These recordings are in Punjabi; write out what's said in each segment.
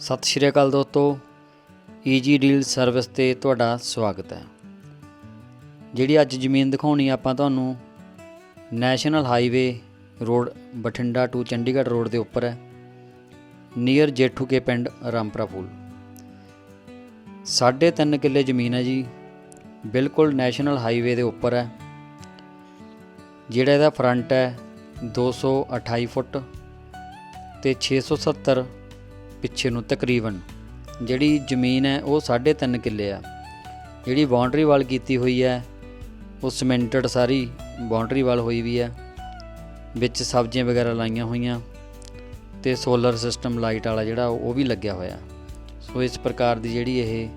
ਸਤਿ ਸ਼੍ਰੀ ਅਕਾਲ ਦੋਸਤੋ ਈਜੀ ਡੀਲ ਸਰਵਿਸ ਤੇ ਤੁਹਾਡਾ ਸਵਾਗਤ ਹੈ। ਜਿਹੜੀ ਅੱਜ ਜ਼ਮੀਨ ਦਿਖਾਉਣੀ ਆਪਾਂ ਤੁਹਾਨੂੰ national highway road Bathinda to Chandigarh road ਦੇ ਉੱਪਰ ਹੈ ਨੀਅਰ ਜੇਠੂ ਕੇ ਪਿੰਡ ਰਾਮਪਰਾ ਫੂਲ ਸਾਢੇ ਤਿੰਨ ਕਿੱਲੇ ਜ਼ਮੀਨ ਹੈ ਜੀ, ਬਿਲਕੁਲ ਨੈਸ਼ਨਲ ਹਾਈਵੇ ਦੇ ਉੱਪਰ ਹੈ। ਜਿਹੜਾ ਇਹਦਾ ਫਰੰਟ ਹੈ 228 ਫੁੱਟ ਤੇ 670 ਪਿੱਛੇ ਨੂੰ ਤਕਰੀਬਨ, ਜਿਹੜੀ ਜ਼ਮੀਨ ਹੈ ਉਹ 3.5 ਕਿੱਲੇ ਆ। ਜਿਹੜੀ ਬਾਉਂਡਰੀ ਵਾਲ ਕੀਤੀ ਹੋਈ ਹੈ, ਉਹ ਸਿਮੈਂਟਡ ਸਾਰੀ ਬਾਉਂਡਰੀ ਵਾਲ ਹੋਈ ਵੀ ਹੈ। ਵਿੱਚ ਸਬਜ਼ੀਆਂ ਵਗੈਰਾ ਲਾਈਆਂ ਹੋਈਆਂ ਤੇ ਸੋਲਰ ਸਿਸਟਮ ਲਾਈਟ ਵਾਲਾ ਜਿਹੜਾ ਉਹ ਵੀ ਲੱਗਿਆ ਹੋਇਆ। ਸੋ ਇਸ ਪ੍ਰਕਾਰ ਦੀ ਜਿਹੜੀ ਇਹ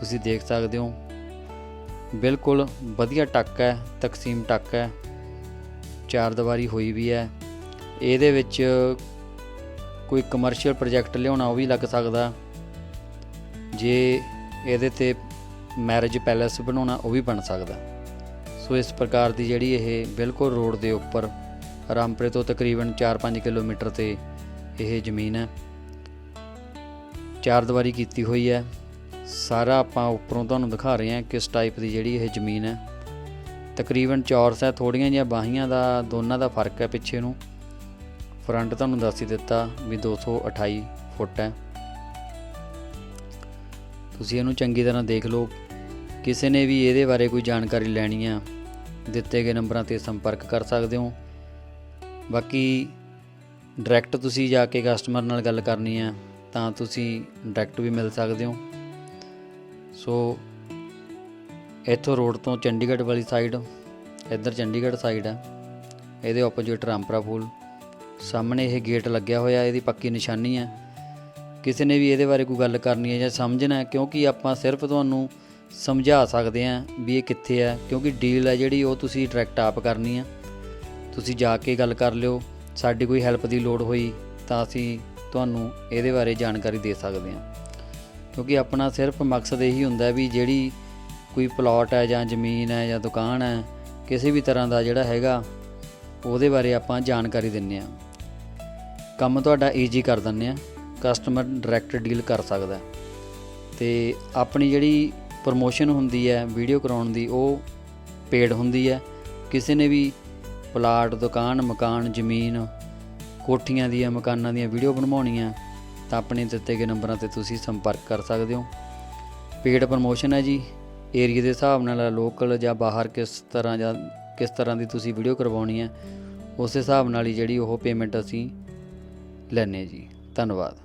ਤੁਸੀਂ ਦੇਖ ਸਕਦੇ ਹੋ, ਬਿਲਕੁਲ ਵਧੀਆ ਟੱਕ ਹੈ, ਤਕਸੀਮ ਟੱਕ ਹੈ, ਚਾਰ ਦੀਵਾਰੀ ਹੋਈ ਵੀ ਹੈ। ਇਹਦੇ ਵਿੱਚ ਕੋਈ ਕਮਰਸ਼ੀਅਲ ਪ੍ਰੋਜੈਕਟ ਲਿਆਉਣਾ, ਉਹ ਵੀ ਲੱਗ ਸਕਦਾ। ਜੇ ਇਹਦੇ ਤੇ ਮੈਰਿਜ ਪੈਲੇਸ ਬਣਾਉਣਾ, ਉਹ ਵੀ ਬਣ ਸਕਦਾ। ਸੋ ਇਸ ਪ੍ਰਕਾਰ ਦੀ ਜਿਹੜੀ ਇਹ ਬਿਲਕੁਲ ਰੋਡ ਦੇ ਉੱਪਰ, ਰਾਮਪੁਰੇ ਤੋਂ ਤਕਰੀਬਨ 4-5 ਕਿਲੋਮੀਟਰ ਤੇ ਇਹ ਜ਼ਮੀਨ ਹੈ। ਚਾਰ ਦੀਵਾਰੀ ਕੀਤੀ ਹੋਈ ਹੈ। ਸਾਰਾ ਆਪਾਂ ਉੱਪਰੋਂ ਤੁਹਾਨੂੰ ਦਿਖਾ ਰਹੇ ਹਾਂ ਕਿਸ ਟਾਈਪ ਦੀ ਜਿਹੜੀ ਇਹ ਜ਼ਮੀਨ ਹੈ। ਤਕਰੀਬਨ ਚੌਰਸ ਹੈ, ਥੋੜੀਆਂ ਜਿਹੀਆਂ ਬਾਹੀਆਂ ਦਾ, ਦੋਨਾਂ ਦਾ ਫ਼ਰਕ ਹੈ ਪਿੱਛੇ ਨੂੰ। ਫਰੰਟ ਤੁਹਾਨੂੰ ਦੱਸ ਹੀ ਦਿੱਤਾ ਵੀ 228 ਫੁੱਟ ਹੈ। ਤੁਸੀਂ ਇਹਨੂੰ ਚੰਗੀ ਤਰ੍ਹਾਂ ਦੇਖ ਲਓ। ਕਿਸੇ ਨੇ ਵੀ ਇਹਦੇ ਬਾਰੇ ਕੋਈ ਜਾਣਕਾਰੀ ਲੈਣੀ ਆ, ਦਿੱਤੇ ਗਏ ਨੰਬਰਾਂ ਤੇ ਸੰਪਰਕ ਕਰ ਸਕਦੇ ਹੋ। ਬਾਕੀ ਡਾਇਰੈਕਟ ਤੁਸੀਂ ਜਾ ਕੇ ਕਸਟਮਰ ਨਾਲ ਗੱਲ ਕਰਨੀ ਆ, ਤਾਂ ਤੁਸੀਂ ਡਾਇਰੈਕਟ ਵੀ ਮਿਲ ਸਕਦੇ ਹੋ। ਸੋ ਇੱਥੋਂ ਰੋਡ ਤੋਂ ਚੰਡੀਗੜ੍ਹ ਵਾਲੀ ਸਾਈਡ ਇੱਧਰ ਚੰਡੀਗੜ੍ਹ ਸਾਈਡ ਹੈ। ਇਹਦੇ ਆਪੋਜ਼ਿਟ ਰਾਮਪਰਾ ਫੂਲ ਸਾਹਮਣੇ ਇਹ ਗੇਟ ਲੱਗਿਆ ਹੋਇਆ, ਇਹਦੀ ਪੱਕੀ ਨਿਸ਼ਾਨੀ ਹੈ। ਕਿਸੇ ਨੇ ਵੀ ਇਹਦੇ ਬਾਰੇ ਕੋਈ ਗੱਲ ਕਰਨੀ ਹੈ ਜਾਂ ਸਮਝਣਾ ਹੈ, ਕਿਉਂਕਿ ਆਪਾਂ ਸਿਰਫ ਤੁਹਾਨੂੰ ਸਮਝਾ ਸਕਦੇ ਹਾਂ ਵੀ ਇਹ ਕਿੱਥੇ ਹੈ, ਕਿਉਂਕਿ ਡੀਲ ਹੈ ਜਿਹੜੀ, ਉਹ ਤੁਸੀਂ ਡਾਇਰੈਕਟ ਆਪ ਕਰਨੀ ਹੈ। ਤੁਸੀਂ ਜਾ ਕੇ ਗੱਲ ਕਰ ਲਿਓ, ਸਾਡੀ ਕੋਈ ਹੈਲਪ ਦੀ ਲੋੜ ਹੋਈ, ਤਾਂ ਅਸੀਂ ਤੁਹਾਨੂੰ ਇਹਦੇ ਬਾਰੇ ਜਾਣਕਾਰੀ ਦੇ ਸਕਦੇ ਹਾਂ। ਕਿਉਂਕਿ ਆਪਣਾ ਸਿਰਫ ਮਕਸਦ ਇਹੀ ਹੁੰਦਾ ਵੀ ਜਿਹੜੀ ਕੋਈ ਪਲਾਟ ਹੈ ਜਾਂ ਜ਼ਮੀਨ ਹੈ ਜਾਂ ਦੁਕਾਨ ਹੈ, ਕਿਸੇ ਵੀ ਤਰ੍ਹਾਂ ਦਾ ਜਿਹੜਾ ਹੈਗਾ, ਉਹਦੇ ਬਾਰੇ ਆਪਾਂ ਜਾਣਕਾਰੀ ਦਿੰਨੇ ਆ ਕੰਮ ਤੁਹਾਡਾ ਈਜ਼ੀ ਕਰ ਦਿੰਨੇ ਆ। ਕਸਟਮਰ ਡਾਇਰੈਕਟ ਡੀਲ ਕਰ ਸਕਦਾ ਹੈ। ਤੇ ਆਪਣੀ ਜਿਹੜੀ ਪ੍ਰਮੋਸ਼ਨ ਹੁੰਦੀ ਹੈ ਵੀਡੀਓ ਕਰਾਉਣ ਦੀ, ਉਹ ਪੇਡ ਹੁੰਦੀ ਹੈ। ਕਿਸੇ ਨੇ ਵੀ ਪਲਾਟ, ਦੁਕਾਨ, ਮਕਾਨ, ਜ਼ਮੀਨ, ਕੋਠੀਆਂ ਦੀਆਂ, ਮਕਾਨਾਂ ਦੀਆਂ ਵੀਡੀਓ ਬਣਵਾਉਣੀਆਂ, ਤਾਂ ਆਪਣੇ ਦਿੱਤੇ ਗਏ ਨੰਬਰਾਂ ਤੇ ਤੁਸੀਂ ਸੰਪਰਕ ਕਰ ਸਕਦੇ ਹੋ। ਪੇਡ ਪ੍ਰਮੋਸ਼ਨ ਹੈ ਜੀ। ਏਰੀਆ ਦੇ ਹਿਸਾਬ ਨਾਲ ਲੋਕਲ ਜਾਂ ਬਾਹਰ ਕਿਸ ਤਰ੍ਹਾਂ ਜਾਂ ਕਿਸ ਤਰ੍ਹਾਂ ਦੀ ਤੁਸੀਂ ਵੀਡੀਓ ਕਰਵਾਉਣੀ ਹੈ, ਉਸ ਹਿਸਾਬ ਨਾਲ ਹੀ ਜਿਹੜੀ ਉਹ ਪੇਮੈਂਟ ਅਸੀਂ ਲੈਨੇ ਜੀ। ਧੰਨਵਾਦ।